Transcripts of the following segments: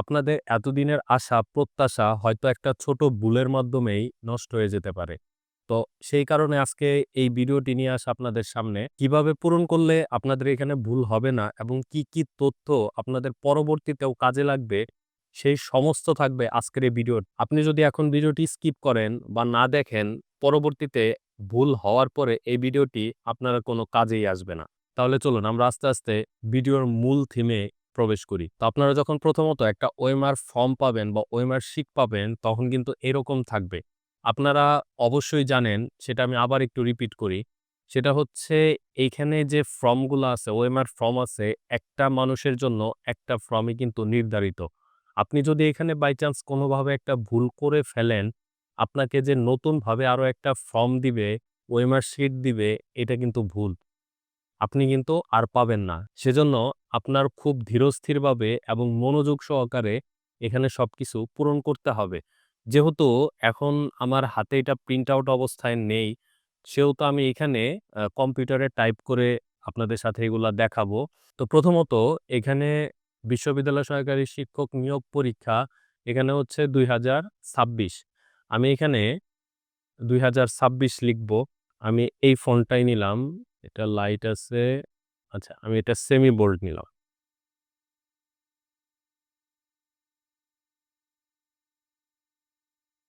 আপনাদের এতদিনের আশা, প্রত্যাশা হয়তো একটা ছোট ভুলের মাধ্যমেই নষ্ট হয়ে যেতে পারে। তো সেই কারণে আজকে এই ভিডিওটি নিয়ে আস আপনাদের সামনে। কীভাবে পূরণ করলে আপনাদের এখানে ভুল হবে না এবং কি, কি তথ্য আপনাদের পরবর্তীতেও কাজে লাগবে, সেই সমস্ত থাকবে আজকের এই ভিডিও। আপনি যদি এখন ভিডিওটি স্কিপ করেন বা না দেখেন, পরবর্তীতে ভুল হওয়ার পরে এই ভিডিওটি আপনার কোনো কাজেই আসবে না। তাহলে চলুন আমরা আস্তে, আস্তে ভিডিওর মূল থিমে প্রবেশ করি। তো আপনারা যখন প্রথমত একটা ওয়েমার ফর্ম পাবেন বা ওয়েমার শিট পাবেন, তখন কিন্তু এরকম থাকবে। আপনারা অবশ্যই জানেন, সেটা আমি আবার একটু রিপিট করি। সেটা হচ্ছে এইখানে যে ফর্মগুলো আছে, ওএমআর ফর্ম আছে, একটা মানুষের জন্য একটা ফর্মই কিন্তু নির্ধারিত। আপনি যদি এখানে বাই চান্স কোনোভাবে একটা ভুল করে ফেলেন, আপনাকে যে নতুনভাবে আরও একটা ফর্ম দিবে, ওএমআর শিট দিবে, এটা কিন্তু ভুল। আপনি কিন্তু আর পাবেন না। সেজন্য আপনার খুব ধীরস্থিরভাবে এবং মনোযোগ সহকারে এখানে সব কিছু পূরণ করতে হবে। যেহেতু এখন আমার হাতে এটা প্রিন্ট আউট অবস্থায় নেই, সেহেতু আমি এখানে কম্পিউটারে টাইপ করে আপনাদের সাথে এগুলা দেখাবো। তো প্রথমত এখানে বিশ্ববিদ্যালয় সহকারী শিক্ষক নিয়োগ পরীক্ষা, এখানে হচ্ছে ২০২৬ আমি এখানে ২০২৬ লিখব। আমি এই ফন্টটাই নিলাম। এটা লাইট আছে। আচ্ছা, আমি এটা সেমি বোল্ড নিলাম।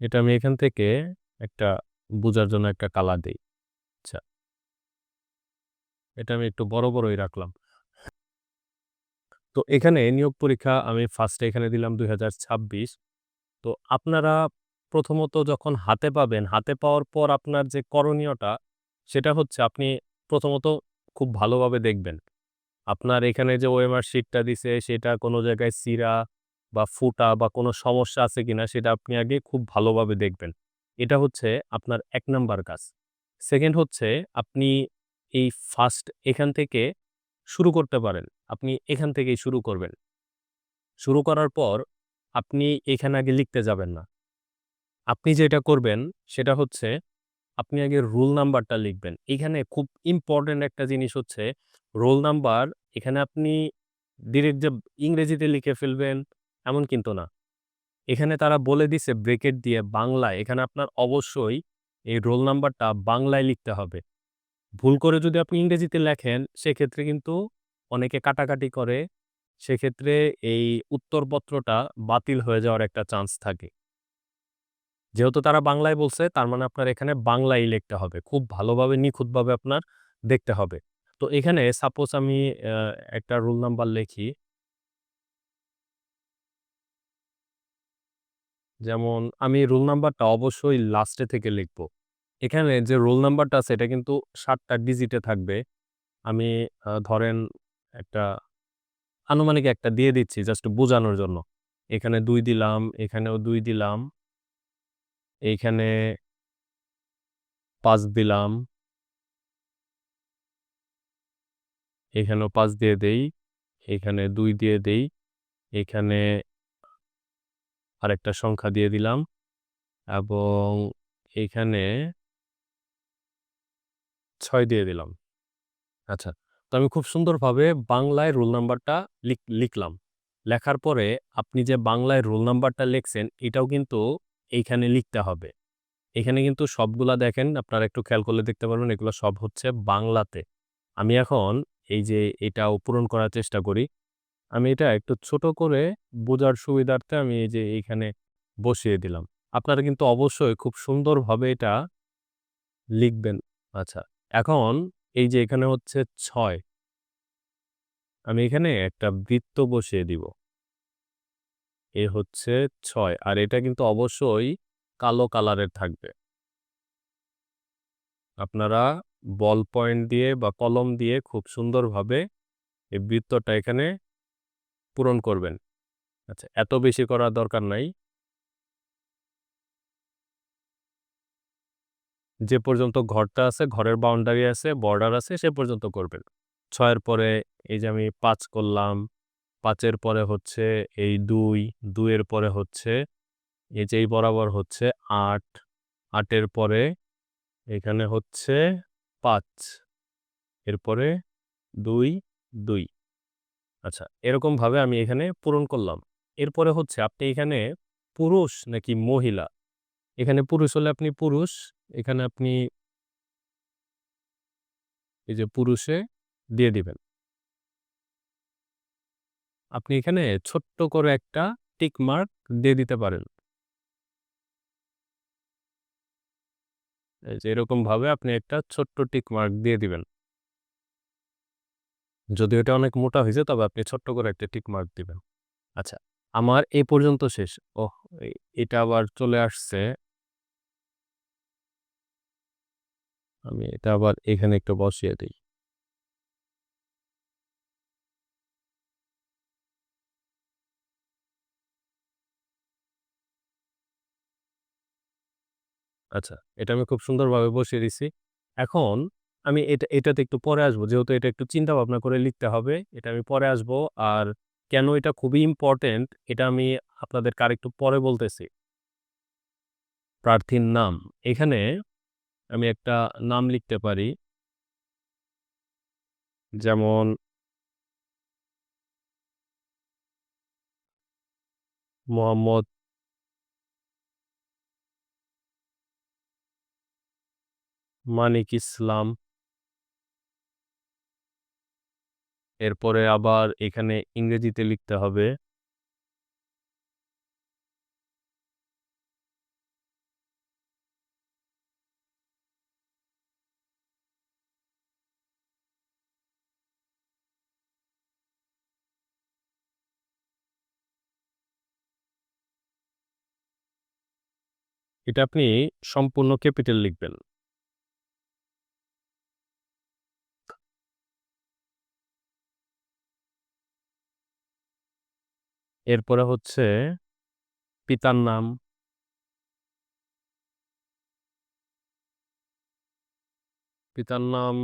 এটা আমি এখান থেকে একটা বোঝার জন্য একটা কালার দিই আচ্ছা। এটা আমি একটু বড়, বড়ই রাখলাম। তো এখানে নিয়োগ পরীক্ষা আমি ফার্স্টে এখানে দিলাম ২০২৬ তো আপনারা প্রথমত যখন হাতে পাবেন, হাতে পাওয়ার পর আপনার যে করণীয়টা, সেটা হচ্ছে আপনি প্রথমত খুব ভালোভাবে দেখবেন। আপনার এখানে যে ওএমআর শিটটা দিছে, সেটা কোনো জায়গায় চিরা বা ফুটা বা কোনো সমস্যা আছে কিনা, সেটা আপনি আগে খুব ভালোভাবে দেখবেন। এটা হচ্ছে আপনার এক নাম্বার কাজ। সেকেন্ড হচ্ছে আপনি এই ফার্স্ট এখান থেকে শুরু করতে পারেন। আপনি এখান থেকেই শুরু করবেন। শুরু করার পর আপনি এখানে আগে লিখতে যাবেন না। আপনি যেটা করবেন সেটা হচ্ছে আপনি আগে রোল নাম্বারটা লিখবেন। এখানে খুব ইম্পোর্টেন্ট একটা জিনিস হচ্ছে রোল নাম্বার এখানে আপনি ডিরেক্ট যে ইংরেজিতে লিখে ফেলবেন এমন কিন্তু না। এখানে তারা বলে দিছে ব্রেকেট দিয়ে বাংলায়, এখানে আপনার অবশ্যই এই রোল নাম্বারটা বাংলায় লিখতে হবে। ভুল করে যদি আপনি ইংরেজিতে লেখেন, সেক্ষেত্রে কিন্তু অনেকে কাটাকাটি করে। সেক্ষেত্রে এই উত্তরপত্রটা বাতিল হয়ে যাওয়ার একটা চান্স থাকে। যেহেতু তারা বাংলায় বলছে, তার মানে আপনার এখানে বাংলায় লিখতে হবে। খুব ভালোভাবে নিখুঁতভাবে আপনার দেখতে হবে। তো এখানে সাপোজ আমি একটা রোল নাম্বার লিখি। যেমন আমি রোল নাম্বারটা অবশ্যই লাস্টে থেকে লিখব। এখানে যে রোল নাম্বারটা আছে এটা কিন্তু ৭ টা ডিজিটে থাকবে। আমি ধরেন একটা আনুমানিক একটা দিয়ে দিচ্ছি জাস্ট বোঝানোর জন্য। এখানে দুই দিলাম, এখানেও দুই দিলাম। এইখানে পাঁচ দিলাম। এখানেও পাঁচ দিয়ে দেই। এখানে দুই দিয়ে দেই। এখানে আরেকটা সংখ্যা দিয়ে দিলাম এবং এখানে ছয় দিয়ে দিলাম। আচ্ছা, তো আমি খুব সুন্দরভাবে বাংলায় রোল নাম্বারটা লিখ লিখলাম। লেখার পরে আপনি যে বাংলায় রোল নাম্বারটা লিখছেন, এটাও কিন্তু এইখানে লিখতে হবে। এখানে কিন্তু সবগুলা দেখেন আপনারা একটু খেয়াল করলে দেখতে পারবেন এগুলো সব হচ্ছে বাংলাতে। আমি এখন এই যে এটাও পূরণ করার চেষ্টা করি। আমি এটা একটু ছোট করে বোঝার সুবিধার্থে আমি এই যে এইখানে বসিয়ে দিলাম। আপনারা কিন্তু অবশ্যই খুব সুন্দরভাবে এটা লিখবেন। আচ্ছা, এখন এই যে এখানে হচ্ছে ছয় আমি এখানে একটা বৃত্ত বসিয়ে দিব। এ হচ্ছে ছয় আর এটা কিন্তু অবশ্যই কালো কালারের থাকবে। আপনারা বল পয়েন্ট দিয়ে বা কলম দিয়ে খুব সুন্দরভাবে এই বৃত্তটা এখানে পূরণ করবেন। আচ্ছা, এত বেশি করার দরকার নাই। যে পর্যন্ত ঘরটা আছে, ঘরের বাউন্ডারি আছে, বর্ডার আছে সে পর্যন্ত করবেন। ছয়ের পরে এই যে আমি পাঁচ করলাম। ৫ এর পরে হচ্ছে এই ২, ২ এর পরে হচ্ছে এই যে এই বরাবর হচ্ছে আট আটের পরে এখানে হচ্ছে পাঁচ এরপরে ২, ২ আচ্ছা, এরকমভাবে আমি এখানে পূরণ করলাম। এরপরে হচ্ছে আপনি এখানে পুরুষ নাকি মহিলা? এখানে পুরুষ হলে আপনি পুরুষ এখানে আপনি এই যে পুরুষে দিয়ে দিবেন। আপনি এখানে ছোট্ট করে একটা টিক মার্ক দিয়ে দিতে পারেন। এই যে এরকম ভাবে আপনি একটা ছোট্ট টিক মার্ক দিয়ে দিবেন। যদি এটা অনেক মোটা হয়েছে, তবে আপনি ছোট্ট করে একটা টিক মার্ক দিবেন। আচ্ছা আমার এই পর্যন্ত শেষ। এই- এটা আবার চলে আসছে। আমি এটা আবার এখানে একটু বসিয়ে দিই। আচ্ছা এটা আমি খুব সুন্দরভাবে বসিয়ে দিছি। এখন আমি এটা, এটাতে একটু পরে আসব, যেহেতু এটা একটু চিন্তা ভাবনা করে লিখতে হবে, এটা আমি পরে আসব। আর কেন এটা খুবই ইম্পর্টেন্ট এটা আমি আপনাদেরকে আরেকটু পরে বলতেছি। প্রার্থীর নাম। এখানে আমি একটা নাম লিখতে পারি। যেমন মোহাম্মদ মানিক ইসলাম। এরপরে আবার এখানে ইংরেজিতে লিখতে হবে। এটা আপনি সম্পূর্ণ ক্যাপিটাল লিখবেন। এরপরে হচ্ছে পিতার নাম। পিতার নাম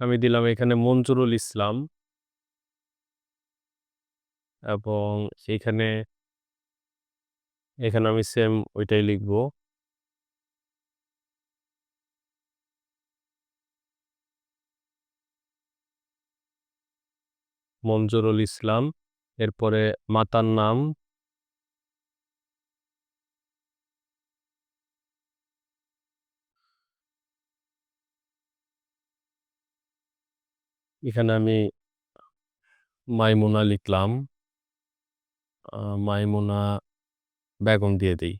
আমি দিলাম এখানে মঞ্জুরুল ইসলাম। এবং এখানে এখানে আমি সেম ওইটাই লিখব। মঞ্জুরুল ইসলাম, এরপরে মাতার নাম। এখানে আমি মাইমুনা লিখলাম। মাইমুনা বেগম দিয়ে দিই।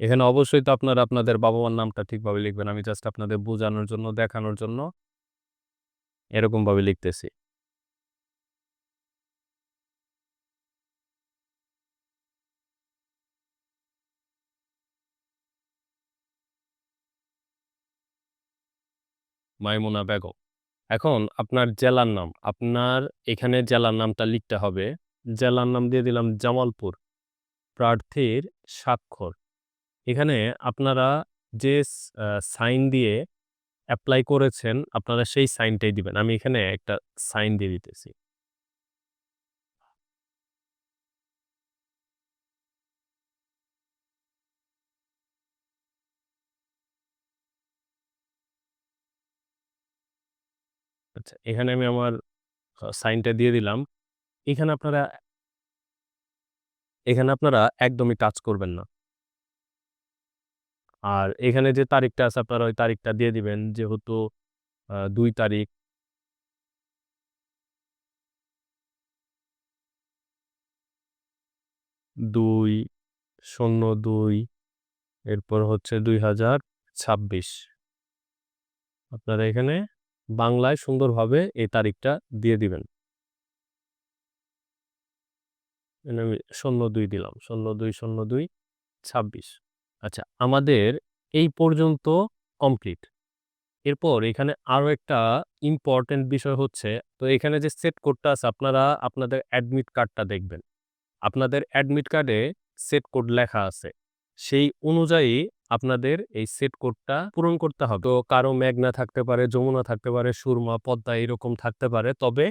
এখানে অবশ্যই তো আপনারা আপনাদের বাবা মার নামটা ঠিকভাবে লিখবেন। আমি জাস্ট আপনাদের বোঝানোর জন্য, দেখানোর জন্য এরকম ভাবে লিখতেছি। মাইমুনা বেগম। এখন আপনার জেলার নাম, আপনার এখানে জেলার নামটা লিখতে হবে। জেলার নাম দিয়ে দিলাম জামালপুর, প্রার্থীর স্বাক্ষর। এখানে আপনারা যে সাইন দিয়ে অ্যাপ্লাই করেছেন, আপনারা সেই সাইনটাই দিবেন। আমি এখানে একটা সাইন দিয়ে দিতেছি। আচ্ছা এখানে আমি আমার সাইনটা দিয়ে দিলাম। এখানে আপনারা এখানে আপনারা একদমই টাচ করবেন না। আর এখানে যে তারিখটা আছে, আপনারা ওই তারিখটা দিয়ে দিবেন। যেহেতু দুই তারিখ। দুই, শূন্য দুই, এরপর হচ্ছে দুই হাজার ছাব্বিশ। আপনারা এখানে বাংলায় সুন্দরভাবে এই তারিখটা দিয়ে দিবেন। আমি শূন্য দুই দিলাম শূন্য দুই শূন্য দুই, ছাব্বিশ। আচ্ছা আমাদের এই পর্যন্ত কমপ্লিট। এরপর এখানে আরও একটা ইম্পর্টেন্ট বিষয় হচ্ছে, তো এখানে যে সেট কোডটা আছে, আপনারা আপনাদের অ্যাডমিট কার্ডটা দেখবেন। আপনাদের অ্যাডমিট কার্ডে সেট কোড লেখা আছে। সেই অনুযায়ী আপনাদের এই সেট কোডটা পূরণ করতে হবে। তো কারও মেঘনা থাকতে পারে, যমুনা থাকতে পারে, সুরমা, পদ্মা এরকম থাকতে পারে। তবে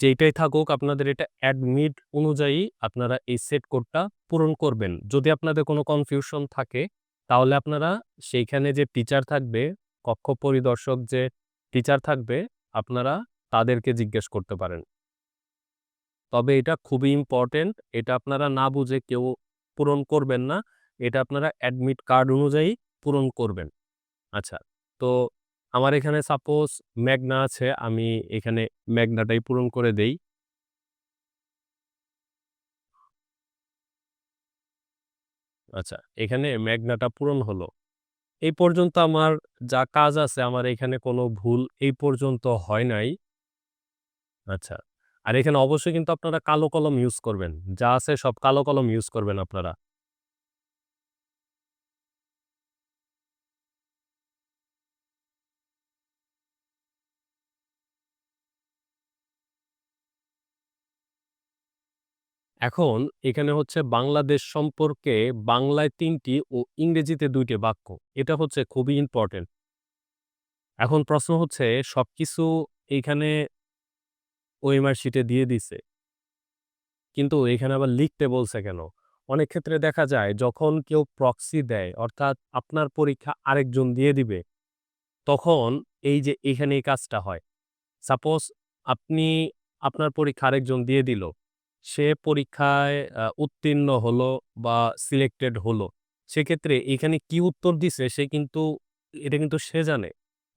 যেইটাই থাকুক, আপনাদের এটা অ্যাডমিট অনুযায়ী আপনারা এই সেট কোডটা পূরণ করবেন। যদি আপনাদের কোনো কনফিউশন থাকে, তাহলে আপনারা সেইখানে যে টিচার থাকবে, কক্ষ পরিদর্শক যে টিচার থাকবে, আপনারা তাদেরকে জিজ্ঞেস করতে পারেন। তবে এটা খুবই ইম্পর্টেন্ট এটা আপনারা না বুঝে কেউ পূরণ করবেন না। এটা আপনারা অ্যাডমিট কার্ড অনুযায়ী পূরণ করবেন। আচ্ছা তো আমার এখানে সাপোজ ম্যাগনা আছে, আমি এখানে ম্যাগনাটাই পূরণ করে দেই। আচ্ছা এখানে ম্যাগনাটা পূরণ হলো। এই পর্যন্ত আমার যা কাজ আছে, আমার এখানে কোনো ভুল এই পর্যন্ত হয় নাই। আচ্ছা আর এখানে অবশ্যই কিন্তু আপনারা কালো কলম ইউজ করবেন। যা আছে সব কালো কলম ইউজ করবেন আপনারা। এখন এখানে হচ্ছে বাংলাদেশ সম্পর্কে বাংলায় তিনটি ও ইংরেজিতে দুইটি বাক্য। এটা হচ্ছে খুবই ইম্পর্টেন্ট এখন প্রশ্ন হচ্ছে সবকিছু এইখানে ওএমআর শিটে দিয়ে দিছে। কিন্তু এখানে আবার লিখতে বলছে কেন? অনেক ক্ষেত্রে দেখা যায় যখন কেউ প্রক্সি দেয়, অর্থাৎ আপনার পরীক্ষা আরেকজন দিয়ে দিবে, তখন এই যে এখানে এই কাজটা হয়। সাপোজ আপনি আপনার পরীক্ষা আরেকজন দিয়ে দিল সে পরীক্ষায় উত্তীর্ণ হলো বা সিলেক্টেড হলো। সেক্ষেত্রে এখানে কি উত্তর দিছে সে কিন্তু, এটা কিন্তু সে জানে।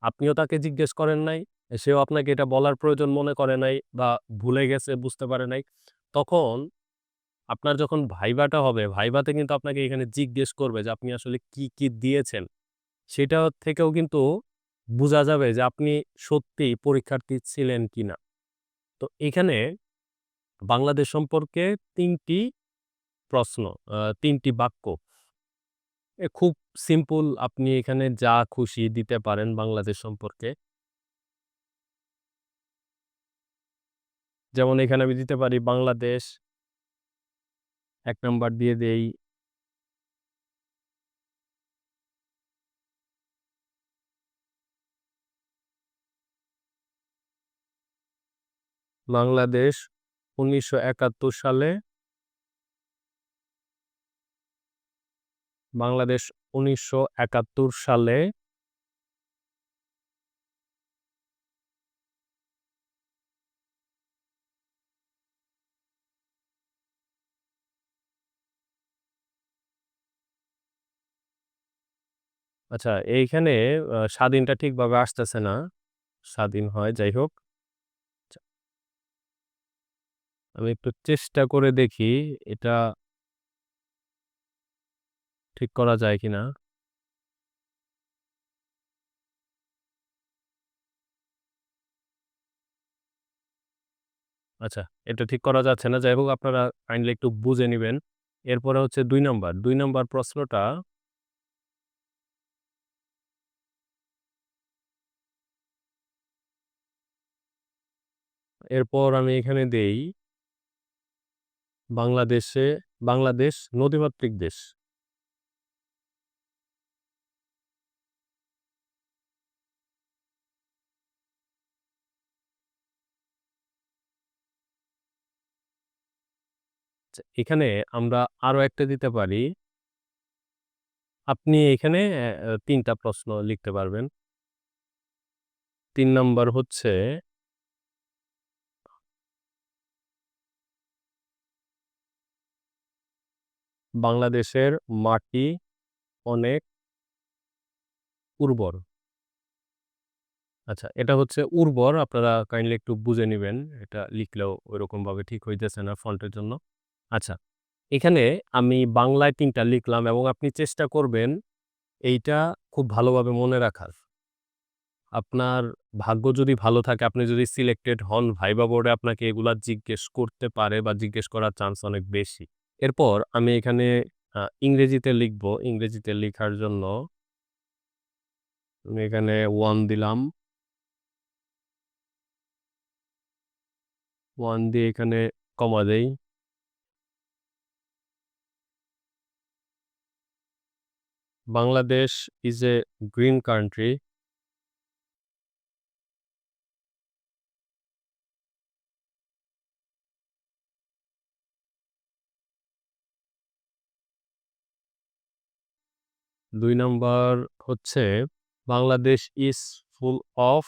আপনিও তাকে জিজ্ঞেস করেন নাই, সেও আপনাকে এটা বলার প্রয়োজন মনে করে নাই বা ভুলে গেছে, বুঝতে পারে নাই। তখন আপনার যখন ভাইবাটা হবে, ভাইবাতে কিন্তু আপনাকে এখানে জিজ্ঞেস করবে যে, আপনি আসলে কি কি দিয়েছেন? সেটা থেকেও কিন্তু বোঝা যাবে যে, আপনি সত্যি পরীক্ষার্থী ছিলেন কিনা। তো এখানে বাংলাদেশ সম্পর্কে তিনটি প্রশ্ন তিনটি বাক্য। খুব সিম্পল আপনি এখানে যা খুশি দিতে পারেন বাংলাদেশ সম্পর্কে। যেমন এখানে আমি দিতে পারি, বাংলাদেশ, এক নাম্বার দিয়ে দেই। বাংলাদেশ উনিশশো একাত্তর সালে বাংলাদেশ উনিশশো একাত্তর সালে আচ্ছা এইখানে স্বাধীনটা ঠিকভাবে আসতেছে না। স্বাধীন হয়, যাই হোক আচ্ছা, আমি একটু চেষ্টা করে দেখি এটা ঠিক করা যায় কিনা। আচ্ছা এটা ঠিক করা যাচ্ছে না। যাই হোক, আপনারা কাইন্ডলি একটু বুঝে নেবেন। এরপরে হচ্ছে দুই নম্বর। দুই নম্বর প্রশ্নটা এরপর আমি এখানে দেই বাংলাদেশে বাংলাদেশ নদীমাতৃক দেশ। আচ্ছা, এখানে আমরা আরও একটা দিতে পারি। আপনি এখানে তিনটা প্রশ্ন লিখতে পারবেন। তিন নম্বর হচ্ছে বাংলাদেশের মাটি অনেক উর্বর। আচ্ছা এটা হচ্ছে উর্বর, আপনারা কাইন্ডলি একটু বুঝে নেবেন, এটা লিখলেও ওইরকম ভাবে ঠিক হইতেছে না ফন্টের জন্য। আচ্ছা এখানে আমি বাংলায় তিনটা লিখলাম এবং আপনি চেষ্টা করবেন এইটা খুব ভালোভাবে মনে রাখার। আপনার ভাগ্য যদি ভালো থাকে, আপনি যদি সিলেক্টেড হন ভাইবা বোর্ডে আপনাকে এগুলা জিজ্ঞেস করতে পারে বা জিজ্ঞেস করার চান্স অনেক বেশি। এরপর আমি এখানে ইংরেজিতে লিখব। ইংরেজিতে লেখার জন্য আমি এখানে ওয়ান দিলাম। ওয়ান দিয়ে এখানে কমা দেই। Bangladesh is a green country দুই নম্বর হচ্ছে Bangladesh is full of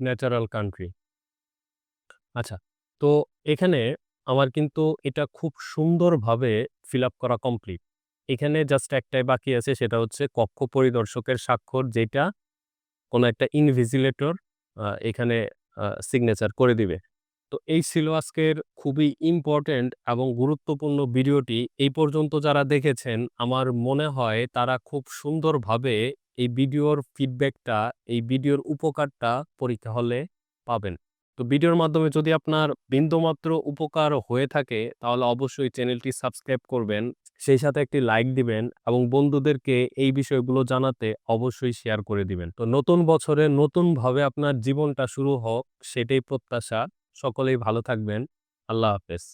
natural country. আচ্ছা তো এখানে আমার কিন্তু এটা খুব সুন্দরভাবে ফিল আপ করা কমপ্লিট। এখানে জাস্ট একটাই বাকি আছে, সেটা হচ্ছে কক্ষ পরিদর্শকের স্বাক্ষর, যেটা কোনো একটা ইনভিজিলেটর এখানে সিগনেচার করে দিবে। তো এই ছিল আজকের খুবই ইম্পোর্টেন্ট এবং গুরুত্বপূর্ণ ভিডিওটি। এই পর্যন্ত যারা দেখেছেন আমার মনে হয় তারা খুব সুন্দরভাবে এই ভিডিওর ফিডব্যাকটা, এই ভিডিওর উপকারটা পরীক্ষা হলে পাবেন। তো ভিডিওর মাধ্যমে যদি আপনার বিন্দুমাত্র উপকার হয়ে থাকে তাহলে অবশ্যই চ্যানেলটি সাবস্ক্রাইব করবেন। সেই সাথে একটি লাইক দিবেন এবং বন্ধুদেরকে এই বিষয়গুলো জানাতে অবশ্যই শেয়ার করে দিবেন। তো নতুন বছরে নতুনভাবে আপনার জীবনটা শুরু হোক সেটাই প্রত্যাশা। সকলেই ভালো থাকবেন। আল্লাহ হাফেজ।